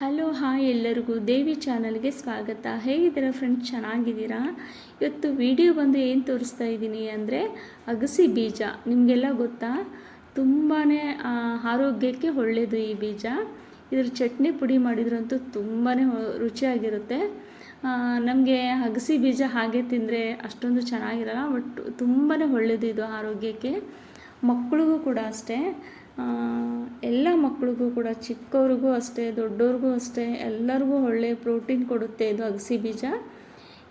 Hello, hi ಎಲ್ಲರಿಗೂ. ದೇವಿ ಚಾನಲ್ಗೆ ಸ್ವಾಗತ. ಹೇಗಿದ್ದೀರಾ ಫ್ರೆಂಡ್ಸ್ ಚೆನ್ನಾಗಿದ್ದೀರಾ? ಇವತ್ತು ವಿಡಿಯೋ ಬಂದು ಏನು ತೋರಿಸ್ತಾ ಇದ್ದೀನಿ ಅಂದರೆ ಅಗಸಿ ಬೀಜ. ನಿಮಗೆಲ್ಲ ಗೊತ್ತಾ? ತುಂಬಾ ಆರೋಗ್ಯಕ್ಕೆ ಒಳ್ಳೆಯದು ಈ ಬೀಜ. ಇದ್ರ ಚಟ್ನಿ ಪುಡಿ ಮಾಡಿದ್ರಂತೂ ತುಂಬಾ ರುಚಿಯಾಗಿರುತ್ತೆ. ನಮಗೆ ಅಗಸಿ ಬೀಜ ಹಾಗೆ ತಿಂದರೆ ಅಷ್ಟೊಂದು ಚೆನ್ನಾಗಿರಲ್ಲ, ಬಟ್ ತುಂಬಾ ಒಳ್ಳೆಯದು ಇದು ಆರೋಗ್ಯಕ್ಕೆ. ಮಕ್ಕಳಿಗೂ ಕೂಡ ಅಷ್ಟೇ ಎಲ್ಲ ಮಕ್ಕಳಿಗೂ ಕೂಡ, ಚಿಕ್ಕವ್ರಿಗೂ ಅಷ್ಟೇ, ದೊಡ್ಡವ್ರಿಗೂ ಅಷ್ಟೇ, ಎಲ್ಲರಿಗೂ ಒಳ್ಳೆಯ ಪ್ರೋಟೀನ್ ಕೊಡುತ್ತೆ ಇದು ಅಗಸಿ ಬೀಜ.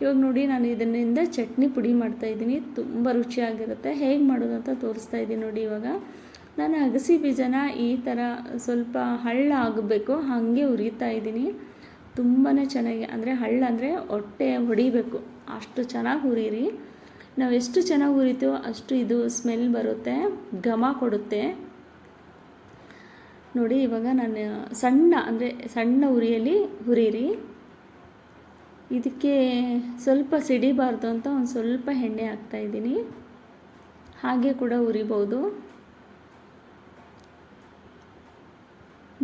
ಇವಾಗ ನೋಡಿ ನಾನು ಇದರಿಂದ ಚಟ್ನಿ ಪುಡಿ ಮಾಡ್ತಾ ಇದ್ದೀನಿ, ತುಂಬ ರುಚಿಯಾಗಿರುತ್ತೆ. ಹೇಗೆ ಮಾಡೋದು ಅಂತ ತೋರಿಸ್ತಾ ಇದ್ದೀನಿ ನೋಡಿ ಇವಾಗ. ನಾನು ಅಗಸಿ ಬೀಜನ ಈ ಥರ ಸ್ವಲ್ಪ ಹಳ್ಳ ಆಗಬೇಕು, ಹಾಗೆ ಉರಿತಾ ಇದ್ದೀನಿ. ತುಂಬಾ ಚೆನ್ನಾಗಿ, ಅಂದರೆ ಹಳ್ಳ ಅಂದರೆ ಹೊಟ್ಟೆ ಹೊಡಿಬೇಕು. ಅಷ್ಟು ಚೆನ್ನಾಗಿ ಹುರಿರಿ. ನಾವು ಎಷ್ಟು ಚೆನ್ನಾಗಿ ಉರಿತೀವೋ ಅಷ್ಟು ಇದು ಸ್ಮೆಲ್ ಬರುತ್ತೆ, ಘಮ ಕೊಡುತ್ತೆ. ನೋಡಿ, ಇವಾಗ ನಾನು ಸಣ್ಣ, ಅಂದರೆ ಸಣ್ಣ ಉರಿಯಲ್ಲಿ ಹುರಿರಿ ಇದಕ್ಕೆ ಸ್ವಲ್ಪ ಸಿಡಿಬಾರ್ದು ಅಂತ ಒಂದು ಸ್ವಲ್ಪ ಎಣ್ಣೆ ಹಾಕ್ತಾಯಿದ್ದೀನಿ ಹಾಗೆ ಕೂಡ ಉರಿಬೋದು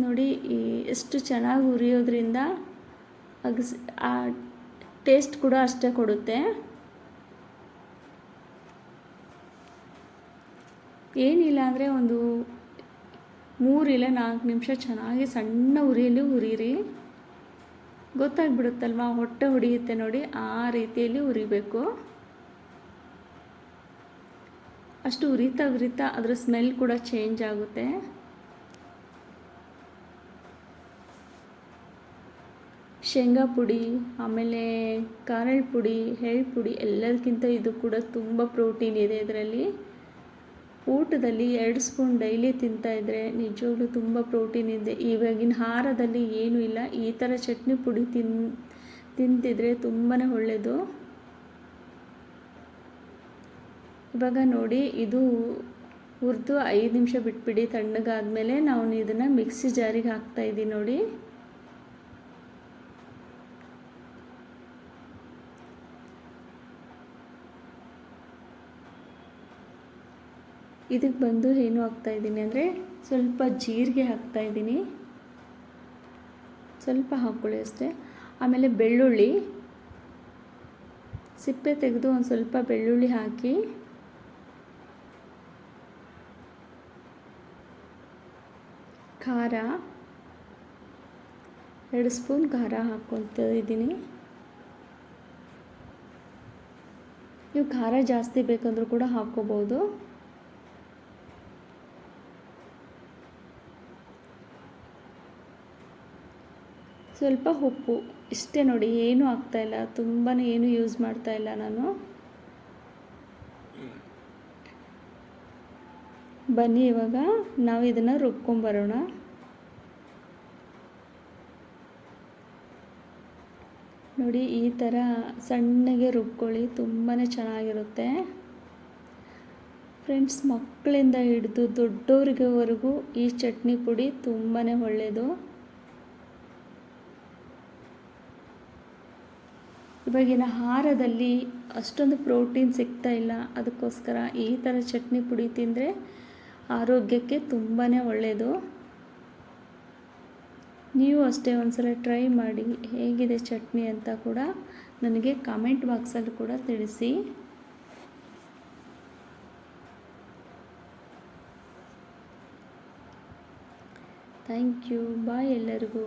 ನೋಡಿ ಎಷ್ಟು ಚೆನ್ನಾಗಿ ಉರಿಯೋದ್ರಿಂದ ಅಗಸ್ ಆ ಟೇಸ್ಟ್ ಕೂಡ ಅಷ್ಟೇ ಕೊಡುತ್ತೆ. ಏನಿಲ್ಲ ಅಂದರೆ ಒಂದು ಮೂರಿಲ್ಲ ನಾಲ್ಕು ನಿಮಿಷ ಚೆನ್ನಾಗಿ ಸಣ್ಣ ಉರಿಯಲ್ಲಿ ಉರಿರಿ. ಗೊತ್ತಾಗ್ಬಿಡುತ್ತಲ್ವ? ಹೊಟ್ಟೆ ಹೊಡೆಯುತ್ತೆ ನೋಡಿ, ಆ ರೀತಿಯಲ್ಲಿ ಉರಿಬೇಕು. ಅಷ್ಟು ಉರಿತಾ ಉರಿತಾ ಅದರ ಸ್ಮೆಲ್ ಕೂಡ ಚೇಂಜ್ ಆಗುತ್ತೆ. ಶೇಂಗಾ ಪುಡಿ, ಆಮೇಲೆ ಕಾರಳ್ ಪುಡಿ, ಎಳ್ಳು ಪುಡಿ ಎಲ್ಲದಕ್ಕಿಂತ ಇದು ಕೂಡ ತುಂಬ ಪ್ರೋಟೀನ್ ಇದೆ ಇದರಲ್ಲಿ. ಊಟದಲ್ಲಿ ಎರಡು ಸ್ಪೂನ್ ಡೈಲಿ ತಿಂತಾಯಿದ್ರೆ ನಿಜವಾಗ್ಲೂ ತುಂಬ ಪ್ರೋಟೀನ್ ಇದೆ. ಇವಾಗಿನ ಆಹಾರದಲ್ಲಿ ಏನೂ ಇಲ್ಲ. ಈ ಥರ ಚಟ್ನಿ ಪುಡಿ ತಿನ್, ತಿಂತಿದ್ರೆ ತುಂಬಾ ಒಳ್ಳೆಯದು ಇವಾಗ ನೋಡಿ, ಇದು ಹುರಿದು ಐದು ನಿಮಿಷ ಬಿಟ್ಬಿಡಿ. ತಣ್ಣಗಾದ್ಮೇಲೆ ನಾವು ಇದನ್ನು ಮಿಕ್ಸಿ ಜಾರಿಗೆ ಹಾಕ್ತಾಯಿದ್ದೀವಿ ನೋಡಿ. ಇದಕ್ಕೆ ಬಂದು ಏನು ಹಾಕ್ತಾಯಿದ್ದೀನಿ ಅಂದರೆ ಸ್ವಲ್ಪ ಜೀರಿಗೆ ಹಾಕ್ತಾಯಿದ್ದೀನಿ ಸ್ವಲ್ಪ ಹಾಕ್ಕೊಳ್ಳಿ ಅಷ್ಟೇ. ಆಮೇಲೆ ಬೆಳ್ಳುಳ್ಳಿ. ಸಿಪ್ಪೆ ತೆಗೆದು ಒಂದು ಸ್ವಲ್ಪ ಬೆಳ್ಳುಳ್ಳಿ ಹಾಕಿ. ಖಾರ. ಎರಡು ಸ್ಪೂನ್ ಖಾರ ಹಾಕ್ಕೊಳ್ತಾ ಇದ್ದೀನಿ. ನೀವು ಖಾರ ಜಾಸ್ತಿ ಬೇಕಂದ್ರೂ ಕೂಡ ಹಾಕ್ಕೋಬೋದು. ಸ್ವಲ್ಪ ಉಪ್ಪು. ಇಷ್ಟೇ ನೋಡಿ, ಏನೂ ಆಗ್ತಾಯಿಲ್ಲ ತುಂಬಾ ಏನು ಯೂಸ್ ಮಾಡ್ತಾಯಿಲ್ಲ ನಾನು. ಬನ್ನಿ ಇವಾಗ, ನಾವು ಇದನ್ನು ರುಬ್ಕೊಂಬರೋಣ. ನೋಡಿ, ಈ ಥರ ಸಣ್ಣಗೆ ರುಬ್ಕೊಳ್ಳಿ ತುಂಬಾ ಚೆನ್ನಾಗಿರುತ್ತೆ. ಫ್ರೆಂಡ್ಸ್, ಮಕ್ಕಳಿಂದ ಹಿಡಿದು ದೊಡ್ಡವರಿಗೆವರೆಗೂ ಈ ಚಟ್ನಿ ಪುಡಿ ತುಂಬಾ ಒಳ್ಳೆಯದು ಇವಾಗಿನ ಆಹಾರದಲ್ಲಿ ಅಷ್ಟೊಂದು ಪ್ರೋಟೀನ್ ಸಿಗ್ತಾ ಇಲ್ಲ. ಅದಕ್ಕೋಸ್ಕರ ಈ ಥರ ಚಟ್ನಿ ಪುಡಿ ತಿಂದರೆ ಆರೋಗ್ಯಕ್ಕೆ ತುಂಬಾ ಒಳ್ಳೆಯದು ನೀವು ಅಷ್ಟೇ ಒಂದ್ಸಲ ಟ್ರೈ ಮಾಡಿ ಹೇಗಿದೆ ಚಟ್ನಿ ಅಂತ ಕೂಡ ನನಗೆ ಕಾಮೆಂಟ್ ಬಾಕ್ಸಲ್ಲಿ ಕೂಡ ತಿಳಿಸಿ. Thank you. ಬಾಯ್ ಎಲ್ಲರಿಗೂ.